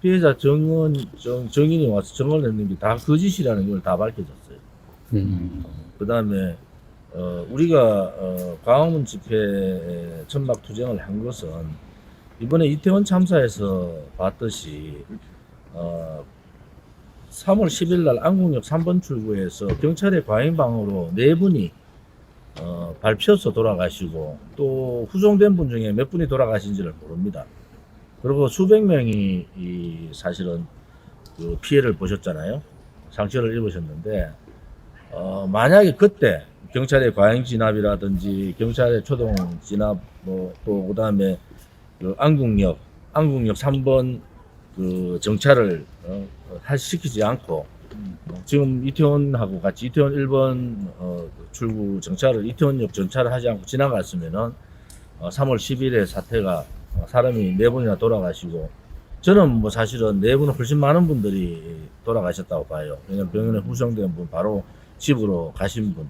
피해자 정은 정, 정인이 와서 정을 했는 게 다 거짓이라는 걸 다 밝혀졌어요. 음. 그 다음에 어, 우리가 어, 광화문 집회에 천막 투쟁을 한 것은 이번에 이태원 참사에서 봤듯이 어, 3월 10일 날 안국역 3번 출구에서 경찰의 과잉방어로 네 분이 어, 밟혀서 돌아가시고 또 후송된 분 중에 몇 분이 돌아가신지를 모릅니다. 그리고 수백 명이 이 사실은 그 피해를 보셨잖아요. 상처를 입으셨는데 어, 만약에 그때 경찰의 과잉 진압이라든지 경찰의 초동 진압 뭐또 그다음에 그 안국역 안국역 3번 그 정찰을 어, 할 시키지 않고 어, 지금 이태원하고 같이 이태원 1번 어, 출구 정찰을 이태원역 정찰을 하지 않고 지나갔으면은 어, 3월 10일에 사태가 어, 사람이 네 분이나 돌아가시고 저는 뭐 사실은 네 분은 훨씬 많은 분들이 돌아가셨다고 봐요. 왜냐면 병원에 후송된 분 바로 집으로 가신 분.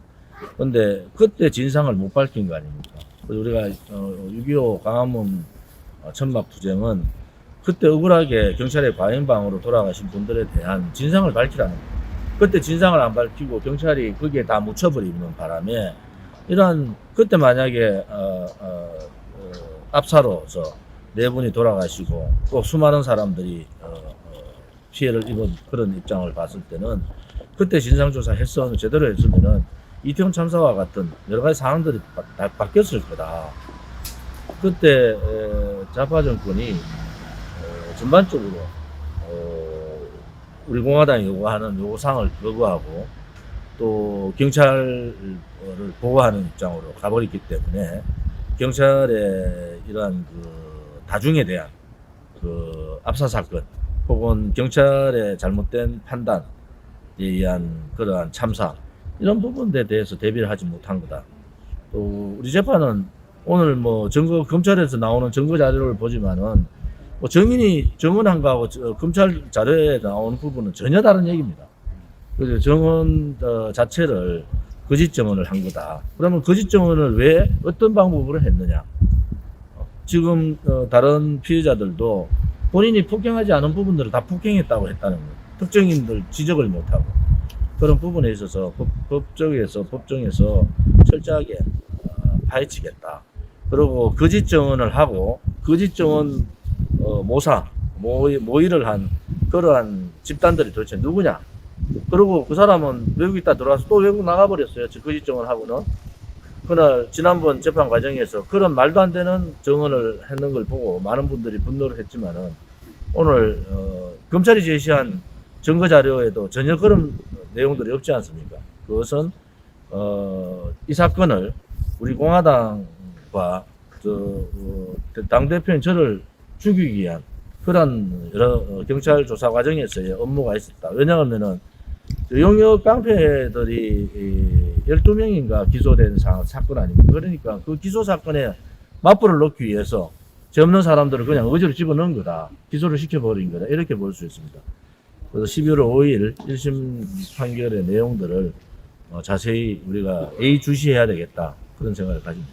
근데 그때 진상을 못 밝힌 거 아닙니까? 우리가 어, 6.25 광화문 어, 천막 투쟁은 그때 억울하게 경찰의 과잉방으로 돌아가신 분들에 대한 진상을 밝히라는 거예요. 그때 진상을 안 밝히고 경찰이 거기에 다 묻혀버리는 바람에 이러한 그때 만약에 어, 어, 어, 압사로서 네 분이 돌아가시고 또 수많은 사람들이 어, 어, 피해를 입은 그런 입장을 봤을 때는 그때 진상조사 했으면 제대로 했으면은 이태원 참사와 같은 여러 가지 상황들이 바, 다 바뀌었을 거다. 그때 에, 좌파 정권이 어, 전반적으로 어, 우리 공화당이 요구하는 요구사항을 거부하고 또 경찰을 보호하는 입장으로 가버렸기 때문에 경찰의 이러한 그 다중에 대한 그 압사 사건 혹은 경찰의 잘못된 판단에 의한 그러한 참사 이런 부분에 대해서 대비를 하지 못한 거다. 또 우리 재판은 오늘 뭐 증거 검찰에서 나오는 증거 자료를 보지만은 뭐 정인이 정언한 거하고 저- 검찰 자료에 나오는 부분은 전혀 다른 얘기입니다. 그래서 정언 어, 자체를 거짓 정언을 한 거다. 그러면 거짓 정언을 왜 어떤 방법으로 했느냐? 어, 지금 어, 다른 피해자들도 본인이 폭행하지 않은 부분들을 다 폭행했다고 했다는 거예요. 특정인들 지적을 못하고 그런 부분에 있어서 법, 법정에서 법정에서 철저하게 어, 파헤치겠다. 그리고 거짓 정언을 하고 거짓 어, 모사 모의, 모의를 한 그러한 집단들이 도대체 누구냐? 그리고 그 사람은 외국 있다 들어와서 또 외국 나가버렸어요. 저 거짓 정언을 하고는. 그날 지난번 재판 과정에서 그런 말도 안 되는 정언을 했는 걸 보고 많은 분들이 분노를 했지만은 오늘 어, 검찰이 제시한 증거 자료에도 전혀 그런 내용들이 없지 않습니까? 그것은 어, 이 사건을 우리 공화당과 저, 어, 당 대표인 저를 죽이기 위한 그런 여러 어, 경찰 조사 과정에서의 업무가 있었다. 왜냐하면은 저 용역 깡패들이 이 12명인가 기소된 사, 사건 아닙니까? 그러니까 그 기소 사건에 맞불을 놓기 위해서 죄 없는 사람들을 그냥 어지로 집어넣은 거다. 기소를 시켜버린 거다. 이렇게 볼 수 있습니다. 그래서 12월 5일 1심 판결의 내용들을 어, 자세히 우리가 예의주시해야 되겠다. 그런 생각을 가집니다.